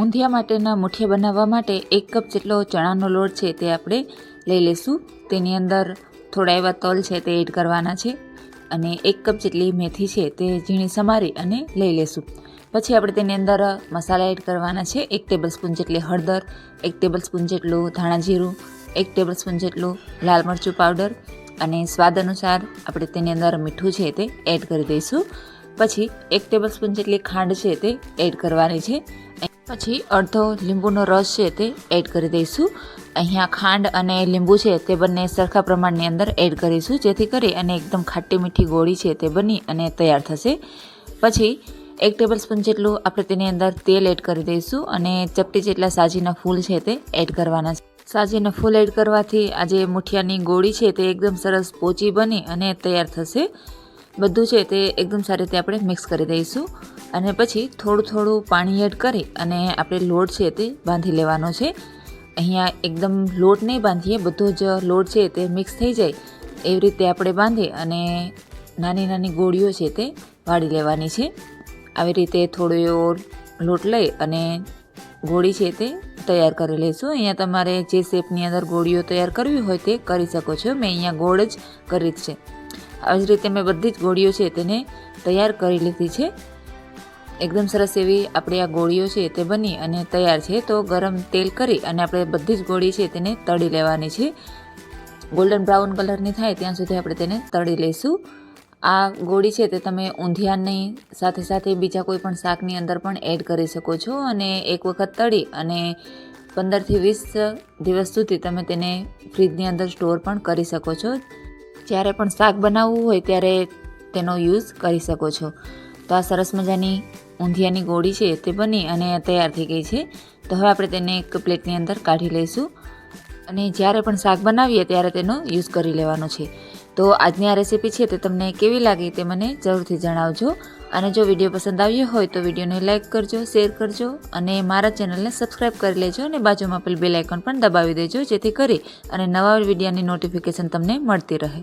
ઊંધિયા માટેના મુઠિયા બનાવવા માટે એક કપ જેટલો ચણાનો લોટ છે તે આપણે લઈ લઈશું. તેની અંદર થોડા એવા તલ છે તે એડ કરવાના છે અને એક કપ જેટલી મેથી છે તે ઝીણી સમારી અને લઈ લઈશું. પછી આપણે તેની અંદર મસાલા એડ કરવાના છે એક ટેબલ સ્પૂન જેટલી હળદર, એક ટેબલ સ્પૂન જેટલું ધાણા જીરું, એક ટેબલ સ્પૂન જેટલું લાલ મરચું પાવડર અને સ્વાદ અનુસાર આપણે તેની અંદર મીઠું છે તે એડ કરી દઈશું. પછી એક ટેબલ સ્પૂન જેટલી ખાંડ છે તે એડ કરવાની છે. પછી અડધો લીંબુનો રસ છે તે એડ કરી દઈશું. અહીંયા ખાંડ અને લીંબુ છે તે બંને સરખા પ્રમાણની અંદર એડ કરીશું, જેથી કરી અને એકદમ ખાટી મીઠી ગોળી છે તે બની અને તૈયાર થશે. પછી એક ટેબલ સ્પૂન જેટલું આપણે તેની અંદર તેલ એડ કરી દઈશું અને ચપટી જેટલા સાજીના ફૂલ છે તે એડ કરવાના છે. સાજીના ફૂલ એડ કરવાથી આ જે મુઠિયાની ગોળી છે તે એકદમ સરસ પોચી બની અને તૈયાર થશે. બધું છે તે એકદમ સારી રીતે આપણે મિક્સ કરી દઈશું. અને પછી થોડું થોડું પાણી એડ કરી અને આપણે લોટ છે તે બાંધી લેવાનો છે. અહીંયા એકદમ લોટ નહીં બાંધીએ, બધો જ લોટ છે તે મિક્સ થઈ જાય. એવી રીતે આપણે બાંધી અને નાની નાની ગોળીઓ છે તે વાળી લેવાની છે. આવી રીતે થોડો એવો લોટ લઈ અને ગોળી છે તે તૈયાર કરી લઈશું. અહીંયા તમારે જે શેપની અંદર ગોળીઓ તૈયાર કરવી હોય તે કરી શકો છો. મેં અહીંયા ગોળ જ કરી છે. આવી જ રીતે મેં બધી જ ગોળીઓ છે તેને તૈયાર કરી લીધી છે. એકદમ સરસ એવી આપણી આ ગોળીઓ છે તે બની અને તૈયાર છે. તો ગરમ તેલ કરી અને આપણે બધી જ ગોળી છે તેને તળી લેવાની છે. ગોલ્ડન બ્રાઉન કલરની થાય ત્યાં સુધી આપણે તેને તળી લઈશું. આ ગોળી છે તે તમે ઊંધિયાની સાથે સાથે બીજા કોઈ પણ શાકની અંદર પણ એડ કરી શકો છો અને એક વખત તળી અને પંદરથી વીસ દિવસ સુધી તમે તેને ફ્રીજની અંદર સ્ટોર પણ કરી શકો છો. જ્યારે પણ શાક બનાવવું હોય ત્યારે તેનો યુઝ કરી શકો છો. તો આ સરસ મજાની ઊંધિયાની ગોળી છે તે બની અને તૈયાર થઈ ગઈ છે. તો હવે આપણે તેને એક પ્લેટની અંદર કાઢી લઈશું. અને જ્યારે પણ શાક બનાવીએ ત્યારે તેનો યુઝ કરી લેવાનો છે. તો આજની આ રેસીપી છે તે તમને કેવી લાગી તે મને જરૂરથી જણાવજો. અને જો વીડિયો પસંદ આવ્યો હોય તો વિડીયોને લાઇક કરજો, શેર કરજો અને મારા ચેનલને સબસ્ક્રાઈબ કરી લેજો અને બાજુમાં આપેલ બેલ આઇકન પણ દબાવી દેજો જેથી કરી અને નવા વિડીયોની નોટિફિકેશન તમને મળતી રહે.